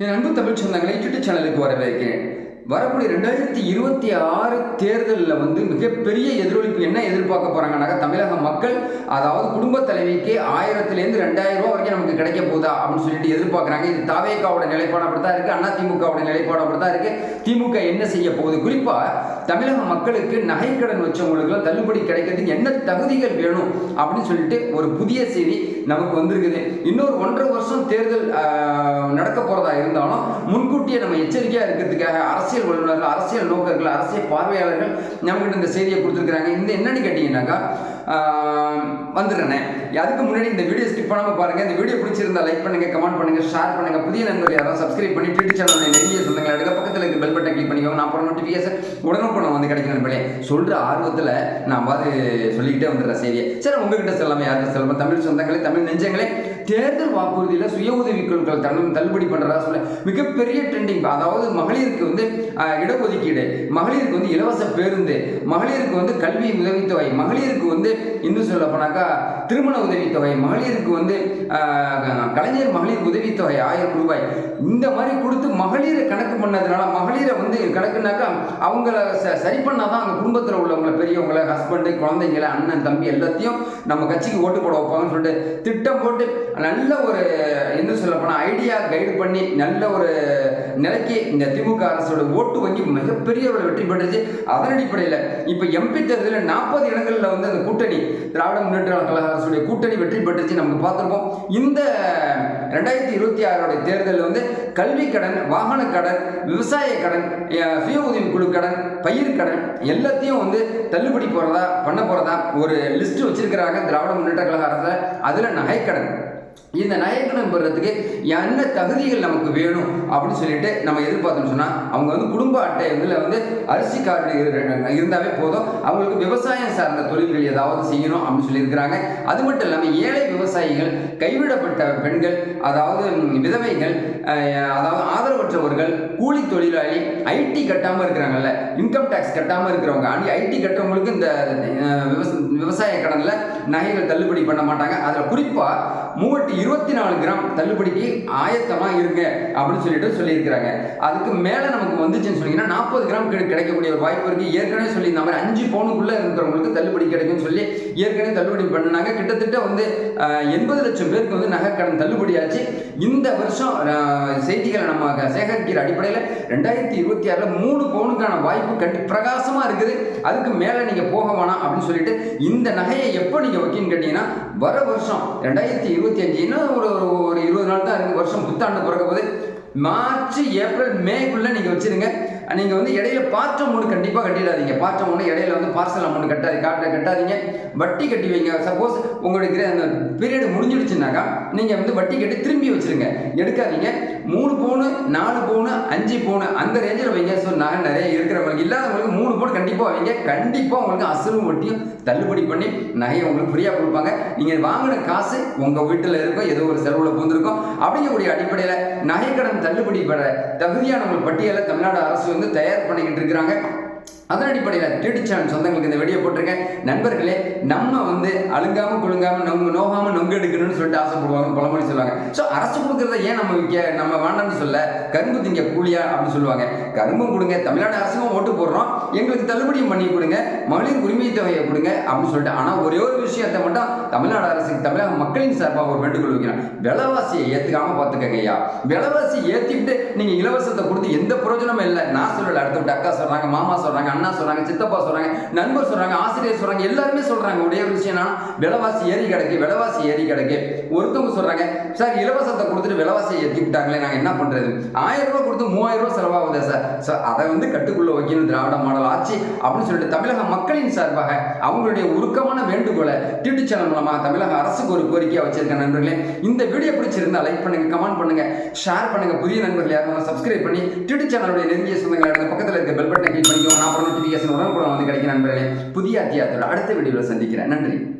என் அன்பு தமிழ் சொந்தங்களை யூடியூப் சேனலுக்கு வரவேற்கிறேன். வரக்கூடிய ரெண்டாயிரத்தி இருபத்தி ஆறு தேர்தலில் வந்து மிகப்பெரிய எதிரொலிப்பு என்ன எதிர்பார்க்க போறாங்கன்னாக்கா தமிழக மக்கள் அதாவது குடும்ப தலைவிக்கு ஆயிரத்துலேருந்து ரெண்டாயிரம் ரூபா வரைக்கும் நமக்கு கிடைக்க போதா அப்படின்னு சொல்லிட்டு எதிர்பார்க்குறாங்க. இது தாவேக்காவோட நிலைப்பாடு அப்படி தான் இருக்குது அண்ணா திமுகவோட நிலைப்பாடு அப்படி தான் இருக்குது திமுக என்ன செய்ய போகுது? குறிப்பாக தமிழக மக்களுக்கு நகைக்கடன் வச்சவங்களுக்குலாம் தள்ளுபடி கிடைக்கிறதுக்கு என்ன தகுதிகள் வேணும் அப்படின்னு சொல்லிட்டு ஒரு புதிய செய்தி நமக்கு வந்திருக்குது. இன்னொரு ஒன்றரை வருஷம் தேர்தல் நடக்க போறதா இருந்தாலும் முன்கூட்டியே நம்ம எச்சரிக்கையா இருக்கிறதுக்காக அரசியல் வல்லுநர்கள் அரசியல் நோக்கர்கள் அரசியல் பார்வையாளர்கள் நம்மகிட்ட இந்த செய்தியை கொடுத்துருக்குறாங்க. இந்த என்னன்னு கேட்டீங்கன்னாக்கா ஆஹ், வந்துடுறேனே. அதுக்கு முன்னாடி இந்த வீடியோ ஸ்கிப் பண்ணாமல் பாருங்கள் இந்த வீடியோ பிடிச்சிருந்தா லைக் பண்ணுங்கள் கமெண்ட் பண்ணுங்கள் ஷேர் பண்ணுங்கள் புதிய நண்பர்கள் யாரும் சப்ஸ்கிரைப் பண்ணி ட்விட்டர் சேனல் நெருங்கிய சொந்தங்களை எடுக்க பக்கத்தில் இருக்க பெல் பட்டன் கிளிக் பண்ணிக்கோங்க. நான் அப்புறம் நோட்டிஃபிகேஷன் உடனுக்குடன் வந்து கிடைக்கும் நண்பர்களே. சொல்கிற ஆர்வத்தில் நான் பார்த்து சொல்லிக்கிட்டே வந்துடுறேன் செய்தியை. சரி உங்ககிட்ட செல்லாமல் யார்கிட்ட செல்லாமல் தமிழ் சொந்தங்களே தமிழ் தமிழ் நெஞ்சங்களே தேர்தல் வாக்குறுதியில் சுய உதவி குழுக்கள் தள்ளும் தள்ளுபடி பண்ணுறதா சொல்ல மிகப்பெரிய ட்ரெண்டிங் அதாவது மகளிருக்கு வந்து இடஒதுக்கீடு மகளிருக்கு வந்து இலவச பேருந்து மகளிருக்கு வந்து கல்வி உதவித்தொகை மகளிருக்கு வந்து இன்னும் சொல்ல போனாக்கா திருமண உதவித்தொகை மகளிருக்கு வந்து கலைஞர் மகளிர் உதவித்தொகை ஆயிரம் ரூபாய். இந்த மாதிரி கொடுத்து மகளிரை கணக்கு பண்ணதுனால மகளிரை வந்து கணக்குனாக்கா அவங்கள ச- சரி பண்ணாதான் அவங்க குடும்பத்தில் உள்ளவங்கள பெரியவங்கள ஹஸ்பண்டு குழந்தைங்களை அண்ணன் தம்பி எல்லாத்தையும் நம்ம கட்சிக்கு ஓட்டு போட வைப்பாங்கன்னு சொல்லிட்டு திட்டம் போட்டு நல்ல ஒரு என்ன சொல்ல போனால் ஐடியா கைடு பண்ணி நல்ல ஒரு நிலைக்கு இந்த திமுக அரசோட ஓட்டு வங்கி மிகப்பெரிய ஒரு வெற்றி பெற்றுச்சு. அதன் அடிப்படையில் இப்போ எம்பி தேர்தலில் நாற்பது இடங்களில் வந்து அந்த கூட்டணி திராவிட முன்னேற்ற கழக அரசுடைய கூட்டணி வெற்றி பெற்றுச்சு நமக்கு பார்த்துருக்கோம். இந்த ரெண்டாயிரத்தி இருபத்தி ஆறோட தேர்தலில் வந்து கல்வி கடன் வாகன கடன் விவசாய கடன் சுய உதவி குழு கடன் பயிர் கடன் எல்லாத்தையும் வந்து தள்ளுபடி போகிறதா பண்ண போகிறதா ஒரு லிஸ்ட் வச்சிருக்கிறாங்க திராவிட முன்னேற்ற கழக அரசு. அதில் நகைக்கடன் இந்த நகைக்கடன் பெறதுக்கு என்ன தகுதிகள் நமக்கு வேணும் அப்படின்னு சொல்லிட்டு நம்ம எதிர்பார்த்தோம்னு சொன்னால் அவங்க வந்து குடும்ப அட்டை இதில் வந்து அரிசி கார்டு இருந்தாவே போதும். அவங்களுக்கு விவசாயம் சார்ந்த தொழில்கள் ஏதாவது செய்யணும் அப்படின்னு சொல்லியிருக்கிறாங்க. அது மட்டும் இல்லாமல் ஏழை விவசாயிகள் கைவிடப்பட்ட பெண்கள் அதாவது விதவைகள் அதாவது ஆதரவற்றவர்கள் கூலி தொழிலாளி ஐடி கட்டாமல் இருக்கிறாங்கல்ல இன்கம் டேக்ஸ் கட்டாமல் இருக்கிறவங்க அண்ட் ஐடி கட்டுறவங்களுக்கு இந்த விவசாய கடனில் நகைகள் தள்ளுபடி பண்ண மாட்டாங்க. அதில் குறிப்பாக மூவ இருபத்தி நாலு கிராம் தள்ளுபடிக்கு ஆயத்தமாக இருங்க அப்படின்னு சொல்லிட்டு சொல்லியிருக்கிறாங்க. அதுக்கு மேலே நமக்கு வந்துச்சுன்னு சொன்னீங்கன்னா நாற்பது கிராம் கிடை- கிடைக்கக்கூடிய ஒரு வாய்ப்பு இருக்குது ஏற்கனவே சொல்லி இந்த மாதிரி அஞ்சு பவுனுக்குள்ளே இருக்கிறவங்களுக்கு தள்ளுபடி கிடைக்கும்னு சொல்லி ஏற்கனவே தள்ளுபடி பண்ணாங்க. கிட்டத்தட்ட வந்து எண்பது லட்சம் பேருக்கு வந்து நகைக்கடன் தள்ளுபடி ஆச்சு இந்த வருஷம் செய்திகளை நம்ம சேகரிக்கிற அடிப்படையில் ரெண்டாயிரத்தி இருபத்தி ஆறில் மூணு பவுனுக்கான வாய்ப்பு கண்டி பிரகாசமாக இருக்குது. அதுக்கு மேலே நீங்கள் போக வேணாம் அப்படின்னு சொல்லிட்டு இந்த நகையை எப்போ நீங்கள் வைக்கின்னு கேட்டீங்கன்னா வர வருஷம் ரெண்டாயிரத்தி இருபத்தி அஞ்சு இன்னும் ஒரு ஒரு- இருபது நாள் தான் இருக்கு. வருஷம் புத்தாண்டு பிறக்க போது மார்ச் ஏப்ரல் மேக்குள்ளே நீங்கள் வச்சிருங்க. நீங்கள் வந்து இடையில பார்த்த அமௌண்ட் கண்டிப்பாக கட்டிடாதீங்க. பார்த்த அமௌண்ட் இடையில வந்து பார்சல் அமௌண்ட் கட்டாது காட்ட கட்டாதீங்க. வட்டி கட்டி வைங்க. சப்போஸ் உங்களுக்கு அந்த பீரியட் முடிஞ்சிடுச்சுனாக்கா நீங்கள் வந்து வட்டி கட்டி திரும்பி வச்சுருங்க. எடுக்காதீங்க. மூணு பவுனு நாலு பவுனு அஞ்சு பவுனு அந்த ரேஞ்சில் வைங்க. ஸோ நகை நிறைய இருக்கிறவங்களுக்கு இல்லாதவங்களுக்கு மூணு பவுன் கண்டிப்பாக வைங்க. கண்டிப்பாக உங்களுக்கு அசலும் வட்டியும் தள்ளுபடி பண்ணி நகையை உங்களுக்கு ஃப்ரீயாக கொடுப்பாங்க. நீங்கள் வாங்கின காசு உங்கள் வீட்டில் இருக்கும். ஏதோ ஒரு செலவில் பூந்திருக்கும். அப்படிங்கக்கூடிய அடிப்படையில் நகைக்கடன் தள்ளுபடி பெற தகுதியானவங்க பட்டியலை தமிழ்நாடு அரசு வந்து தயார் பண்ணிக்கிட்டு இருக்கிறாங்க. அதன் அடிப்படையில் டிடி சேனல் சொந்தங்களுக்கு இந்த வெடியை போட்டிருக்கேன். நண்பர்களே நம்ம வந்து அழுங்காம குழுங்காம நொங்கு நோகாம நொங்கு எடுக்கணும்னு சொல்லிட்டு ஆசைப்படுவாங்க பழமொழி சொல்லுவாங்க. ஸோ அரசு கொடுக்கறத ஏன் நம்ம விற்க நம்ம வேண்டாம்னு சொல்ல கரும்பு திங்க கூலியா அப்படின்னு சொல்லுவாங்க. கரும்பும் கொடுங்க தமிழ்நாடு அரசுக்கும் ஓட்டு போடுறோம். எங்களுக்கு தள்ளுபடியும் பண்ணி கொடுங்க மகளிர் உரிமை தொகையை கொடுங்க அப்படின்னு சொல்லிட்டு ஆனால் ஒரே ஒரு விஷயத்தை மட்டும் தமிழ்நாடு அரசுக்கு தமிழக மக்களின் சார்பாக ஒரு வேண்டுகோள் வைக்கிறேன். விலைவாசியை ஏற்றுக்காம பார்த்துக்கங்க ஐயா. விலைவாசி ஏற்றிக்கிட்டு நீங்கள் இலவசத்தை கொடுத்து எந்த பிரயோஜனமும் இல்லை. நான் சொல்லலை அடுத்த விட்டு அக்கா சொல்கிறாங்க மாமா சொல்கிறாங்க அண்ணா சொல்கிறாங்க சித்தப்பா சொல்கிறாங்க நண்பர் சொல்கிறாங்க ஆசிரியர் சொல்கிறாங்க எல்லாருமே சொல்கிறாங்க ஒரே ஒரு விஷயம் என்னன்னா விலைவாசி ஏறி கிடக்கு விலைவாசி ஏறி கிடக்கு. ஒருத்தவங்க சொல்கிறாங்க சார் இலவசத்தை கொடுத்துட்டு விலைவாசியை ஏற்றி விட்டாங்களே நாங்கள் என்ன பண்ணுறது ஆயிரம் ரூபாய் கொடுத்து மூவாயிரம் ரூபாய் செலவாகுதே சார். சார் அதை வந்து கட்டுக்குள்ளே வைக்கணும் திராவிட மாடல் ஆட்சி அப்படின்னு சொல்லிட்டு தமிழக மக்களின் சார்பாக அவங்களுடைய உருக்கமான வேண்டுகோளை டியூட்டி சேனல் மூலமாக தமிழக அரசுக்கு ஒரு கோரிக்கையாக வச்சிருக்க நண்பர்களே. இந்த வீடியோ பிடிச்சிருந்தா லைக் பண்ணுங்க கமெண்ட் பண்ணுங்க ஷேர் பண்ணுங்க. புதிய நண்பர்கள் யாரும் சப்ஸ்கிரைப் பண்ணி டியூட்டி சேனலுடைய நெருங்கிய சொந்தங்களை பக்கத்தில் இருக்க பெல் பட்டனை கிளிக் பண்ணிக்கோங்க. நான் நோட்டிஃபிகேஷன் உடனுக்குடன் வந்து கிடைக்கும் நண்பர்களே. புதிய அத்தியாயத்தோட அடுத்த வீடியோவில் சந்திக்கிறேன். நன்றி.